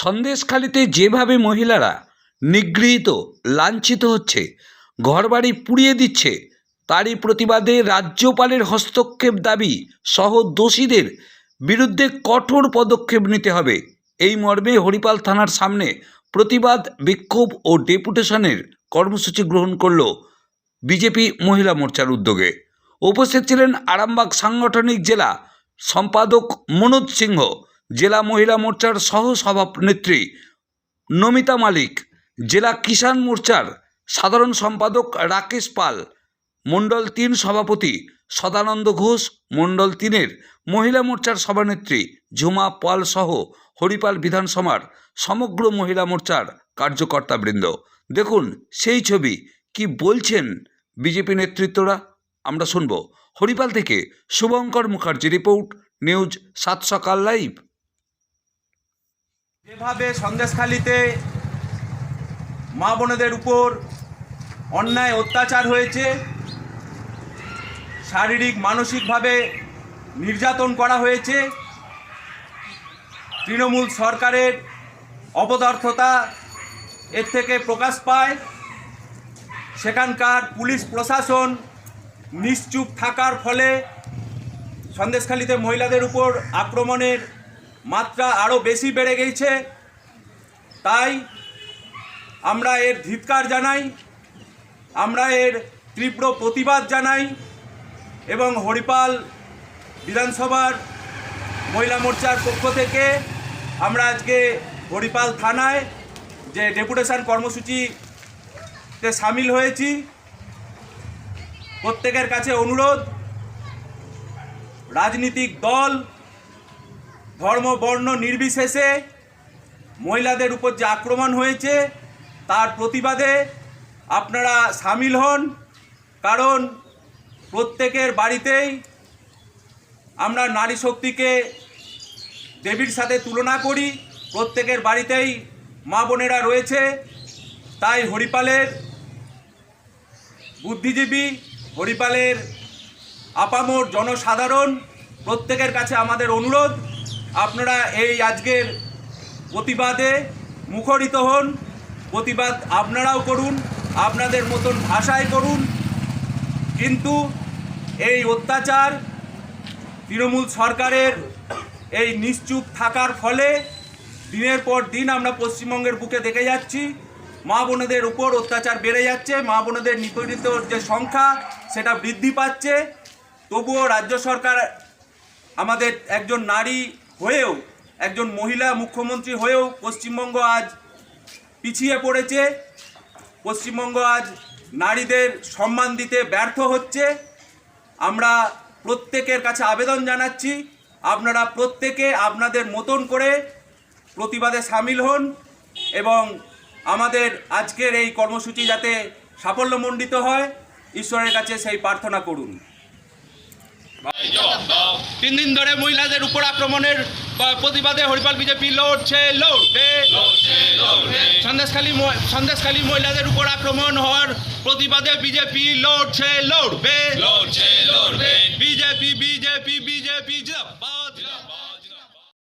সন্দেশখালিতে যেভাবে মহিলারা নিগৃহীত, লাঞ্ছিত হচ্ছে, ঘরবাড়ি পুড়িয়ে দিচ্ছে, তারই প্রতিবাদে রাজ্যপালের হস্তক্ষেপ দাবি সহ দোষীদের বিরুদ্ধে কঠোর পদক্ষেপ নিতে হবে। এই মর্মে হরিপাল থানার সামনে প্রতিবাদ, বিক্ষোভ ও ডেপুটেশনের কর্মসূচি গ্রহণ করল বিজেপি মহিলা মোর্চার উদ্যোগে। উপস্থিত ছিলেন আরামবাগ সাংগঠনিক জেলা সম্পাদক মনোজ সিংহ জেলা মহিলা মোর্চার সহ সভানেত্রী নমিতা মালিক, জেলা কিষাণ মোর্চার সাধারণ সম্পাদক রাকেশ পাল, মণ্ডল তিন সভাপতি সদানন্দ ঘোষ, মণ্ডল তিনের মহিলা মোর্চার সভানেত্রী ঝুমা পাল সহ হরিপাল বিধানসভার সমগ্র মহিলা মোর্চার কার্যকর্তাবৃন্দ। দেখুন সেই ছবি, কি বলছেন বিজেপি নেতৃত্বরা? আমরা শুনব। হরিপাল থেকে শুভঙ্কর মুখার্জি রিপোর্ট, নিউজ সাত সকাল লাইভ। যেভাবে সন্দেশখালিতে মা বোনেদের উপর অন্যায় অত্যাচার হয়েছে, শারীরিক, মানসিকভাবে নির্যাতন করা হয়েছে, তৃণমূল সরকারের অপদার্থতা এর থেকে প্রকাশ পায়, সেখানকার পুলিশ প্রশাসন নিশ্চুপ থাকার ফলে সন্দেশখালিতে মহিলাদের উপর আক্রমণের মাত্রা আরও বেশি বেড়ে গেছে। তাই আমরা এর ধিৎকার জানাই, আমরা এর তীব্র প্রতিবাদ জানাই এবং হরিপাল বিধানসভার মহিলা মোর্চার পক্ষ থেকে আমরা আজকে হরিপাল থানায় যে ডেপুটেশন কর্মসূচিতে সামিল হয়েছি, প্রত্যেকের কাছে অনুরোধ, রাজনৈতিক দল ধর্ম, বর্ণ নির্বিশেষে মহিলাদের উপর যে আক্রমণ হয়েছে, তার প্রতিবাদে আপনারা সামিল হন। কারণ প্রত্যেকের বাড়িতেই আমরা নারী শক্তিকে দেবীর সাথে তুলনা করি। প্রত্যেকের বাড়িতেই মা বোনেরা রয়েছে। তাই হরিপালের বুদ্ধিজীবী, হরিপালের আপামোর জনসাধারণ প্রত্যেকের কাছে আমাদের অনুরোধ। আপনারা এই আজকের প্রতিবাদে মুখরিত হন। প্রতিবাদ আপনারাও করুন, আপনাদের মতন ভাষায় করুন। কিন্তু এই অত্যাচার তৃণমূল সরকারের এই নিশ্চুপ থাকার ফলে দিনের পর দিন আমরা পশ্চিমবঙ্গের বুকে দেখে যাচ্ছি। মা বোনেদের উপর অত্যাচার বেড়ে যাচ্ছে, মা বোনেদের নিপীড়িত যে সংখ্যা সেটা বৃদ্ধি পাচ্ছে। তবুও রাজ্য সরকার আমাদের একজন নারী হয়েও, একজন মহিলা মুখ্যমন্ত্রী হয়েও পশ্চিমবঙ্গ আজ পিছিয়ে পড়েছে, পশ্চিমবঙ্গ আজ নারীদের সম্মান দিতে ব্যর্থ হচ্ছে। আমরা প্রত্যেকের কাছে আবেদন জানাচ্ছি, আপনারা প্রত্যেকে আপনাদের মতন করে প্রতিবাদে সামিল হন এবং আমাদের আজকের এই কর্মসূচি যাতে সাফল্যমণ্ডিত হয়, ঈশ্বরের কাছে সেই প্রার্থনা করুন। তিন দিন ধরে মহিলাদের উপর আক্রমণের প্রতিবাদে হরিপাল বিজেপি লড়ছে লড়বে সন্দেশখালী সন্দেশখালী মহিলাদের উপর আক্রমণ হওয়ার প্রতিবাদে বিজেপি লড়ছে লড়বে। লড়ছে লড়বে। BJP BJP BJP